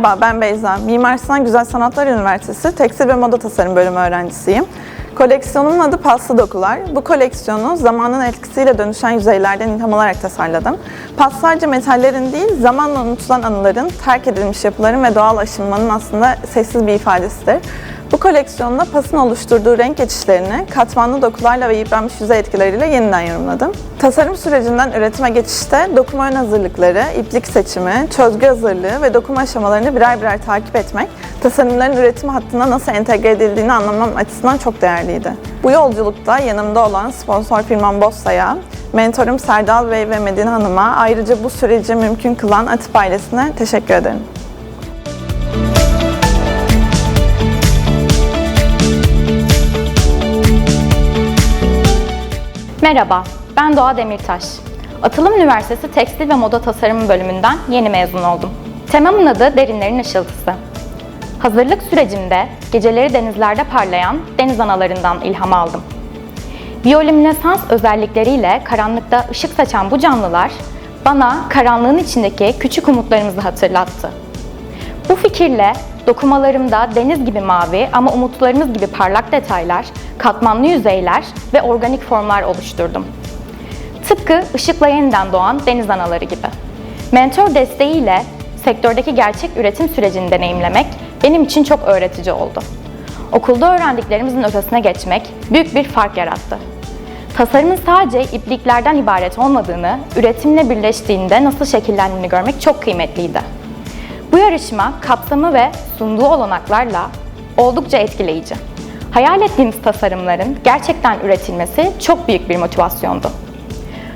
Merhaba, ben Beyza. Mimar Sinan Güzel Sanatlar Üniversitesi Tekstil ve Moda Tasarım Bölümü öğrencisiyim. Koleksiyonumun adı Paslı Dokular. Bu koleksiyonu zamanın etkisiyle dönüşen yüzeylerden ilham alarak tasarladım. Pas sadece metallerin değil, zamanla unutulan anıların, terk edilmiş yapıların ve doğal aşınmanın aslında sessiz bir ifadesidir. Bu koleksiyonda pasın oluşturduğu renk geçişlerini katmanlı dokularla ve yıpranmış yüzey etkileriyle yeniden yorumladım. Tasarım sürecinden üretime geçişte dokuma ön hazırlıkları, iplik seçimi, çözgü hazırlığı ve dokuma aşamalarını birer birer takip etmek, tasarımların üretim hattına nasıl entegre edildiğini anlamam açısından çok değerliydi. Bu yolculukta yanımda olan sponsor firmam Bossa'ya, mentorum Serdal Bey ve Medine Hanım'a ayrıca bu süreci mümkün kılan Atip ailesine teşekkür ederim. Merhaba, ben Doğa Demirtaş. Atılım Üniversitesi Tekstil ve Moda Tasarımı bölümünden yeni mezun oldum. Temamın adı Derinlerin Işıltısı. Hazırlık sürecimde geceleri denizlerde parlayan deniz analarından ilham aldım. Biyolüminesans özellikleriyle karanlıkta ışık saçan bu canlılar bana karanlığın içindeki küçük umutlarımızı hatırlattı. Bu fikirle dokumalarımda deniz gibi mavi ama umutlarımız gibi parlak detaylar, katmanlı yüzeyler ve organik formlar oluşturdum. Tıpkı ışıkla yeniden doğan deniz anaları gibi. Mentor desteğiyle sektördeki gerçek üretim sürecini deneyimlemek benim için çok öğretici oldu. Okulda öğrendiklerimizin ötesine geçmek büyük bir fark yarattı. Tasarımın sadece ipliklerden ibaret olmadığını, üretimle birleştiğinde nasıl şekillendiğini görmek çok kıymetliydi. Bu yarışma kapsamı ve sunduğu olanaklarla oldukça etkileyici. Hayal ettiğimiz tasarımların gerçekten üretilmesi çok büyük bir motivasyondu.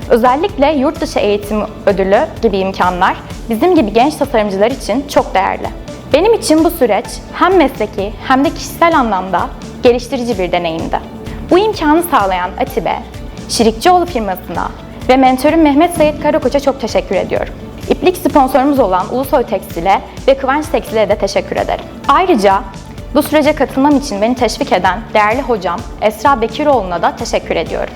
Özellikle yurt dışı eğitim ödülü gibi imkanlar bizim gibi genç tasarımcılar için çok değerli. Benim için bu süreç hem mesleki hem de kişisel anlamda geliştirici bir deneyimdi. Bu imkanı sağlayan Atibe, Şirikçioğlu firmasına ve mentorum Mehmet Sayit Karakoç'a çok teşekkür ediyorum. İplik sponsorumuz olan Ulusoy Tekstil'e ve Kıvanç Tekstil'e de teşekkür ederim. Ayrıca bu sürece katılmam için beni teşvik eden değerli hocam Esra Bekiroğlu'na da teşekkür ediyorum.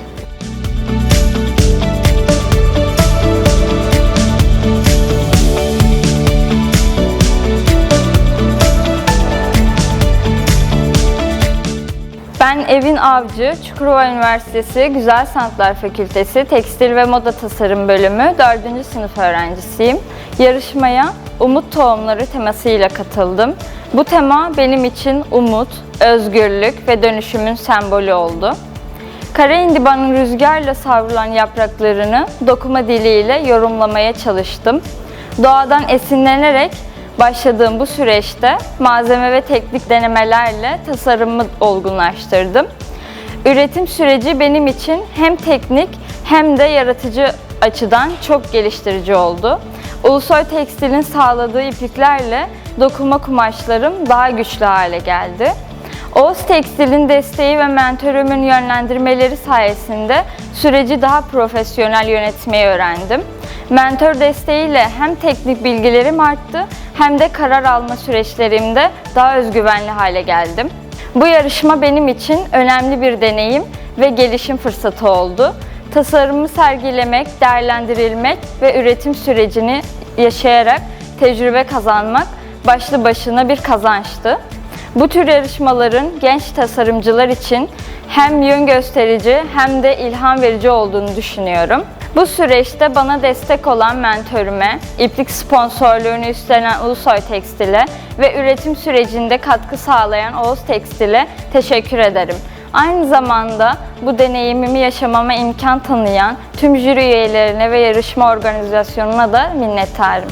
Ben Evin Avcı, Çukurova Üniversitesi Güzel Sanatlar Fakültesi Tekstil ve Moda Tasarım Bölümü 4. sınıf öğrencisiyim. Yarışmaya Umut Tohumları temasıyla katıldım. Bu tema benim için umut, özgürlük ve dönüşümün sembolü oldu. Kara indibanın rüzgarla savrulan yapraklarını dokuma diliyle yorumlamaya çalıştım. Doğadan esinlenerek başladığım bu süreçte malzeme ve teknik denemelerle tasarımımı olgunlaştırdım. Üretim süreci benim için hem teknik hem de yaratıcı açıdan çok geliştirici oldu. Ulusoy Tekstil'in sağladığı ipliklerle dokuma kumaşlarım daha güçlü hale geldi. Oğuz Tekstil'in desteği ve mentorumun yönlendirmeleri sayesinde süreci daha profesyonel yönetmeyi öğrendim. Mentor desteğiyle hem teknik bilgilerim arttı hem de karar alma süreçlerimde daha özgüvenli hale geldim. Bu yarışma benim için önemli bir deneyim ve gelişim fırsatı oldu. Tasarımı sergilemek, değerlendirilmek ve üretim sürecini yaşayarak tecrübe kazanmak başlı başına bir kazançtı. Bu tür yarışmaların genç tasarımcılar için hem yön gösterici hem de ilham verici olduğunu düşünüyorum. Bu süreçte bana destek olan mentörüme, iplik sponsorluğunu üstlenen Ulusoy Tekstil'e ve üretim sürecinde katkı sağlayan Oğuz Tekstil'e teşekkür ederim. Aynı zamanda bu deneyimimi yaşamama imkan tanıyan tüm jüri üyelerine ve yarışma organizasyonuna da minnettarım.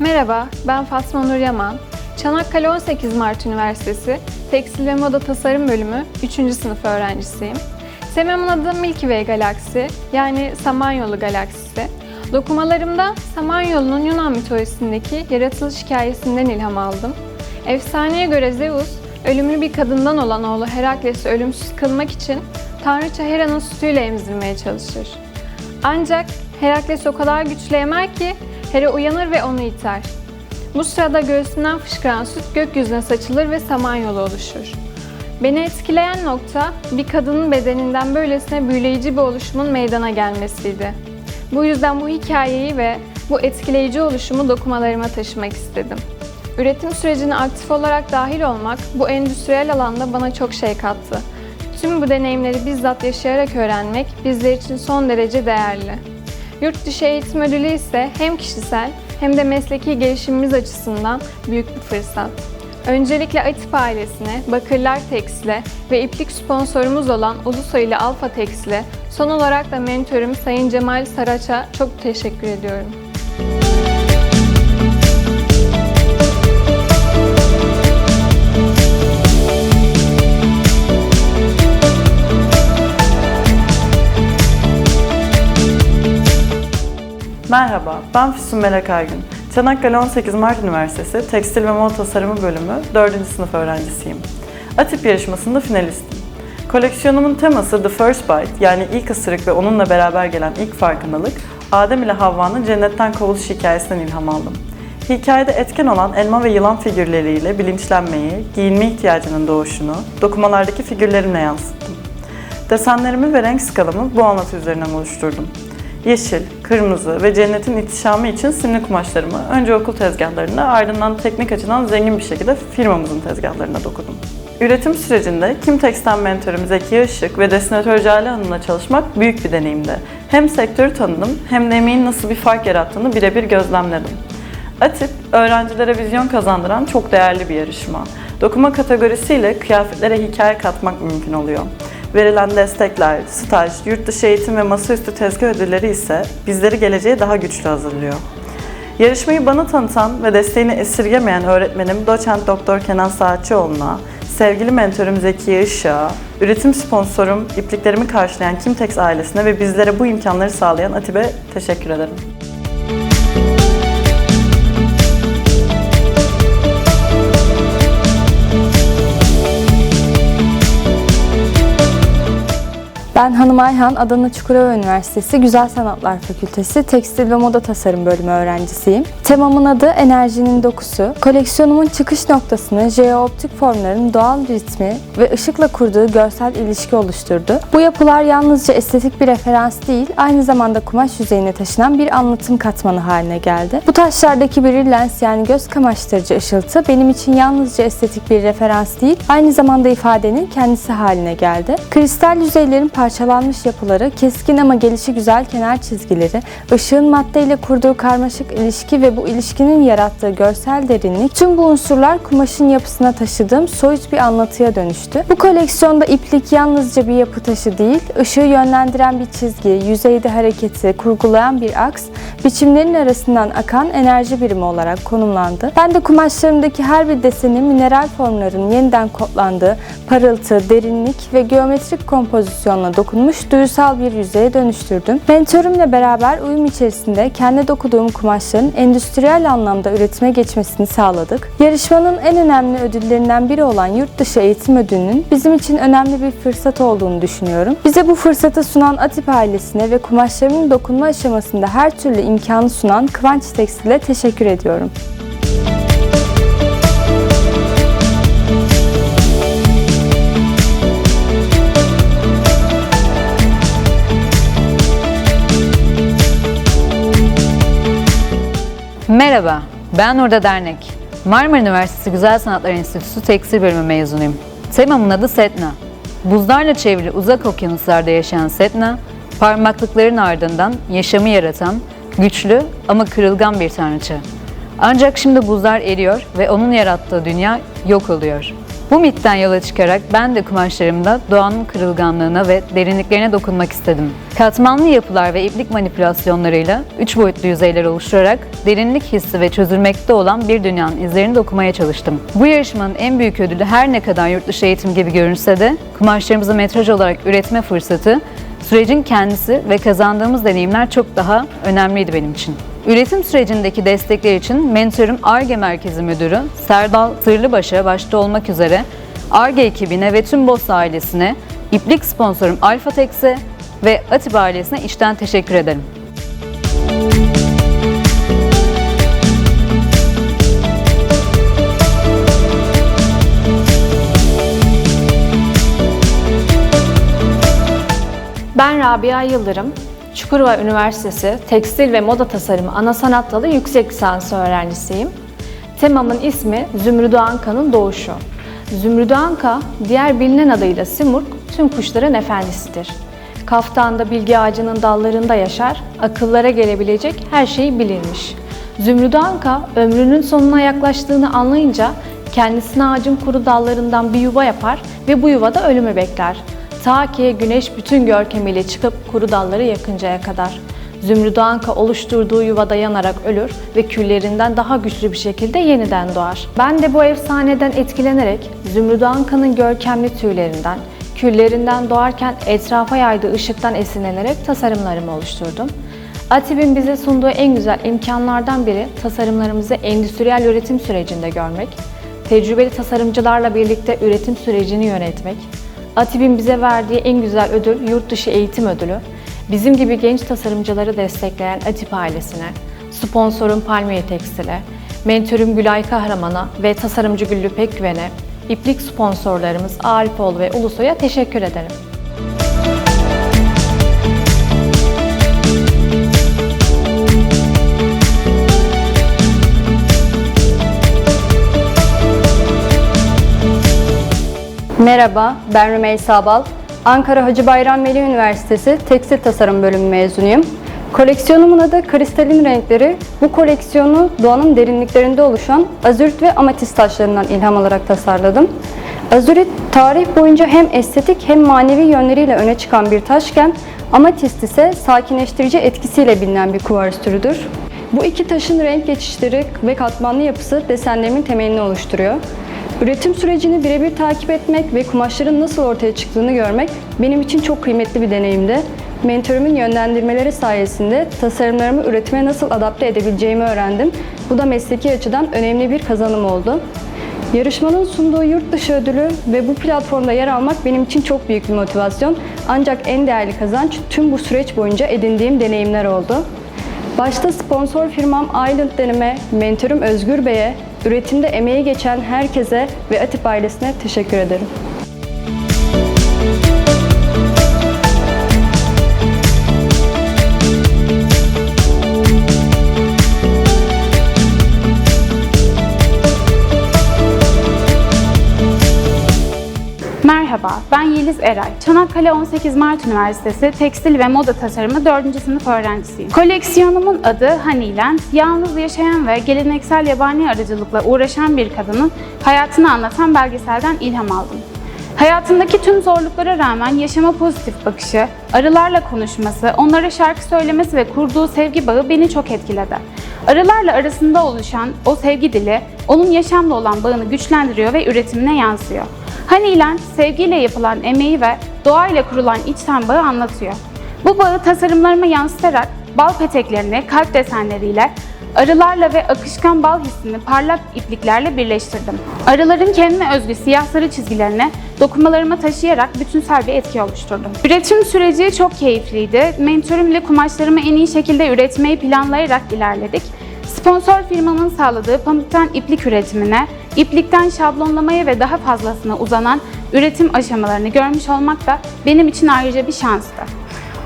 Merhaba, ben Fatma Nur Yaman. Çanakkale 18 Mart Üniversitesi Tekstil ve Moda Tasarım Bölümü 3. sınıf öğrencisiyim. Adı Milky Way Galaksi, yani Samanyolu Galaksisi. Dokumalarımda Samanyolu'nun Yunan mitolojisindeki yaratılış hikayesinden ilham aldım. Efsaneye göre Zeus, ölümlü bir kadından olan oğlu Herakles'i ölümsüz kılmak için Tanrıça Hera'nın sütüyle emzirmeye çalışır. Ancak Herakles o kadar güçlü emer ki Hera uyanır ve onu iter. Bu sırada göğsünden fışkıran süt gökyüzüne saçılır ve samanyolu oluşur. Beni etkileyen nokta bir kadının bedeninden böylesine büyüleyici bir oluşumun meydana gelmesiydi. Bu yüzden bu hikayeyi ve bu etkileyici oluşumu dokumalarıma taşımak istedim. Üretim sürecine aktif olarak dahil olmak bu endüstriyel alanda bana çok şey kattı. Tüm bu deneyimleri bizzat yaşayarak öğrenmek bizler için son derece değerli. Yurt dışı eğitim ödülü ise hem kişisel hem de mesleki gelişimimiz açısından büyük bir fırsat. Öncelikle Atip ailesine, Bakırlar Tekstil'e ve iplik sponsorumuz olan Ulusoy ile Alfa Tekstil'e, son olarak da mentörüm Sayın Cemal Saraç'a çok teşekkür ediyorum. Merhaba, ben Füsun Melek Aygün. Çanakkale 18 Mart Üniversitesi Tekstil ve Moda Tasarımı bölümü 4. sınıf öğrencisiyim. ATIP yarışmasında finalistim. Koleksiyonumun teması The First Bite yani ilk ısırık ve onunla beraber gelen ilk farkındalık, Adem ile Havva'nın cennetten kovuluş hikayesinden ilham aldım. Hikayede etken olan elma ve yılan figürleriyle bilinçlenmeyi, giyinme ihtiyacının doğuşunu dokumalardaki figürlerimle yansıttım. Desenlerimi ve renk skalamı bu anlatı üzerinden oluşturdum. Yeşil, kırmızı ve cennetin ihtişamı için simli kumaşlarımı önce okul tezgahlarında ardından teknik açıdan zengin bir şekilde firmamızın tezgahlarına dokudum. Üretim sürecinde Kimtex'ten mentorum Zeki Işık ve desinatör Cale Hanım'la çalışmak büyük bir deneyimdi. Hem sektörü tanıdım hem de emeğin nasıl bir fark yarattığını birebir gözlemledim. ATIP, öğrencilere vizyon kazandıran çok değerli bir yarışma. Dokuma kategorisiyle kıyafetlere hikaye katmak mümkün oluyor. Verilen destekler, staj, yurt dışı eğitim ve masaüstü tezgah ödülleri ise bizleri geleceğe daha güçlü hazırlıyor. Yarışmayı bana tanıtan ve desteğini esirgemeyen öğretmenim doçent doktor Kenan Saatçıoğlu'na, sevgili mentorum Zeki Işık'a, üretim sponsorum ipliklerimi karşılayan Kimtex ailesine ve bizlere bu imkanları sağlayan Atip'e teşekkür ederim. Ben Hanım Ayhan, Adana Çukurova Üniversitesi Güzel Sanatlar Fakültesi Tekstil ve Moda Tasarım bölümü öğrencisiyim. Temamın adı Enerjinin Dokusu. Koleksiyonumun çıkış noktasını jeooptik formların doğal ritmi ve ışıkla kurduğu görsel ilişki oluşturdu. Bu yapılar yalnızca estetik bir referans değil, aynı zamanda kumaş yüzeyine taşınan bir anlatım katmanı haline geldi. Bu taşlardaki bir lens yani göz kamaştırıcı ışıltı benim için yalnızca estetik bir referans değil, aynı zamanda ifadenin kendisi haline geldi. Kristal yüzeylerin parçalanmış yapıları, keskin ama gelişi güzel kenar çizgileri, ışığın maddeyle kurduğu karmaşık ilişki ve bu ilişkinin yarattığı görsel derinlik, tüm bu unsurlar kumaşın yapısına taşıdığım soyut bir anlatıya dönüştü. Bu koleksiyonda iplik yalnızca bir yapı taşı değil, ışığı yönlendiren bir çizgi, yüzeyde hareketi, kurgulayan bir aks, biçimlerin arasından akan enerji birimi olarak konumlandı. Ben de kumaşlarımdaki her bir deseni mineral formların yeniden kodlandığı parıltı, derinlik ve geometrik kompozisyonla dokunmuş duysal bir yüzeye dönüştürdüm. Mentörümle beraber uyum içerisinde kendi dokuduğum kumaşların endüstriyel anlamda üretime geçmesini sağladık. Yarışmanın en önemli ödüllerinden biri olan yurt dışı eğitim ödülünün bizim için önemli bir fırsat olduğunu düşünüyorum. Bize bu fırsatı sunan Atip ailesine ve kumaşlarımın dokunma aşamasında her türlü imkanı sunan Kıvanç Tekstil'e teşekkür ediyorum. Merhaba, ben Orada Dernek. Marmara Üniversitesi Güzel Sanatlar Enstitüsü Tekstil Bölümü mezunuyum. Temamın adı Setna. Buzlarla çevrili uzak okyanuslarda yaşayan Setna, parmaklıkların ardından yaşamı yaratan, güçlü ama kırılgan bir tanrıça. Ancak şimdi buzlar eriyor ve onun yarattığı dünya yok oluyor. Bu mitten yola çıkarak ben de kumaşlarımda doğanın kırılganlığına ve derinliklerine dokunmak istedim. Katmanlı yapılar ve iplik manipülasyonlarıyla üç boyutlu yüzeyler oluşturarak derinlik hissi ve çözülmekte olan bir dünyanın izlerini dokumaya çalıştım. Bu yarışmanın en büyük ödülü her ne kadar yurt dışı eğitim gibi görünse de kumaşlarımızı metraj olarak üretme fırsatı, sürecin kendisi ve kazandığımız deneyimler çok daha önemliydi benim için. Üretim sürecindeki destekler için Mentörüm ARGE Merkezi Müdürü Serdal Sırlıbaşı başta olmak üzere ARGE ekibine ve tüm BOS ailesine, İplik sponsorum Alfatex'e ve Atiba ailesine içten teşekkür ederim. Ben Rabia Yıldırım, Çukurova Üniversitesi Tekstil ve Moda Tasarımı Ana Sanat Dalı yüksek lisans öğrencisiyim. Temamın ismi Zümrüdü Anka'nın doğuşu. Zümrüdü Anka, diğer bilinen adıyla Simurg, tüm kuşların efendisidir. Kaftanda bilgi ağacının dallarında yaşar, akıllara gelebilecek her şey bilirmiş. Zümrüdü Anka, ömrünün sonuna yaklaştığını anlayınca kendisine ağacın kuru dallarından bir yuva yapar ve bu yuvada ölümü bekler. Ta ki güneş bütün görkemiyle çıkıp kuru dalları yakıncaya kadar. Zümrüdü Anka oluşturduğu yuvada yanarak ölür ve küllerinden daha güçlü bir şekilde yeniden doğar. Ben de bu efsaneden etkilenerek Zümrüdü Anka'nın görkemli tüylerinden, küllerinden doğarken etrafa yaydığı ışıktan esinlenerek tasarımlarımı oluşturdum. Atib'in bize sunduğu en güzel imkanlardan biri tasarımlarımızı endüstriyel üretim sürecinde görmek, tecrübeli tasarımcılarla birlikte üretim sürecini yönetmek, Atib'in bize verdiği en güzel ödül yurt dışı eğitim ödülü, bizim gibi genç tasarımcıları destekleyen Atip ailesine, sponsorum Palmiye Tekstil'e, mentörüm Gülay Kahraman'a ve tasarımcı Güllü Pekgüven'e, iplik sponsorlarımız Arifoğlu ve Ulusoy'a teşekkür ederim. Merhaba, ben Rümeysa Bal. Ankara Hacı Bayram Veli Üniversitesi Tekstil Tasarım Bölümü mezunuyum. Koleksiyonumun adı Kristalin Renkleri. Bu koleksiyonu doğanın derinliklerinde oluşan azurit ve amatist taşlarından ilham alarak tasarladım. Azurit, tarih boyunca hem estetik hem manevi yönleriyle öne çıkan bir taşken, amatist ise sakinleştirici etkisiyle bilinen bir kuvars türüdür. Bu iki taşın renk geçişleri ve katmanlı yapısı desenlerimin temelini oluşturuyor. Üretim sürecini birebir takip etmek ve kumaşların nasıl ortaya çıktığını görmek benim için çok kıymetli bir deneyimdi. Mentörümün yönlendirmeleri sayesinde tasarımlarımı üretime nasıl adapte edebileceğimi öğrendim. Bu da mesleki açıdan önemli bir kazanım oldu. Yarışmanın sunduğu yurt dışı ödülü ve bu platformda yer almak benim için çok büyük bir motivasyon. Ancak en değerli kazanç tüm bu süreç boyunca edindiğim deneyimler oldu. Başta sponsor firmam Island Denime, mentörüm Özgür Bey'e, üretimde emeği geçen herkese ve Atip ailesine teşekkür ederim. Merhaba, ben Yeliz Eray. Çanakkale 18 Mart Üniversitesi Tekstil ve Moda Tasarımı 4. sınıf öğrencisiyim. Koleksiyonumun adı Honeyland. Yalnız yaşayan ve geleneksel yabani arıcılıkla uğraşan bir kadının hayatını anlatan belgeselden ilham aldım. Hayatındaki tüm zorluklara rağmen yaşama pozitif bakışı, arılarla konuşması, onlara şarkı söylemesi ve kurduğu sevgi bağı beni çok etkiledi. Arılarla arasında oluşan o sevgi dili, onun yaşamla olan bağını güçlendiriyor ve üretimine yansıyor. Honeyland, sevgiyle yapılan emeği ve doğayla kurulan içten bağı anlatıyor. Bu bağı tasarımlarıma yansıtarak bal peteklerini kalp desenleriyle, arılarla ve akışkan bal hissini parlak ipliklerle birleştirdim. Arıların kendine özgü siyah sarı çizgilerini dokumalarıma taşıyarak bütünsel bir etki oluşturdum. Üretim süreci çok keyifliydi. Mentörümle kumaşlarımı en iyi şekilde üretmeyi planlayarak ilerledik. Sponsor firmamın sağladığı pamuktan iplik üretimine, iplikten şablonlamaya ve daha fazlasına uzanan üretim aşamalarını görmüş olmak da benim için ayrıca bir şanstı.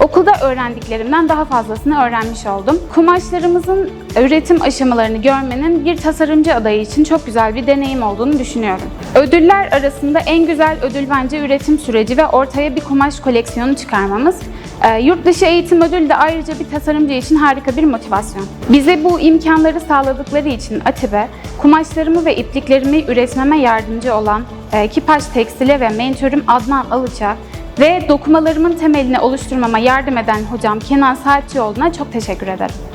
Okulda öğrendiklerimden daha fazlasını öğrenmiş oldum. Kumaşlarımızın üretim aşamalarını görmenin bir tasarımcı adayı için çok güzel bir deneyim olduğunu düşünüyorum. Ödüller arasında en güzel ödül bence üretim süreci ve ortaya bir kumaş koleksiyonu çıkarmamız. Ee, Yurt dışı eğitim ödülü de ayrıca bir tasarımcı için harika bir motivasyon. Bize bu imkanları sağladıkları için ATİB'e kumaşlarımı ve ipliklerimi üretmeme yardımcı olan e, Kipaş Tekstil'e ve mentörüm Adnan Alıç'a ve dokumalarımın temelini oluşturmama yardım eden hocam Kenan Saatçioğlu'na çok teşekkür ederim.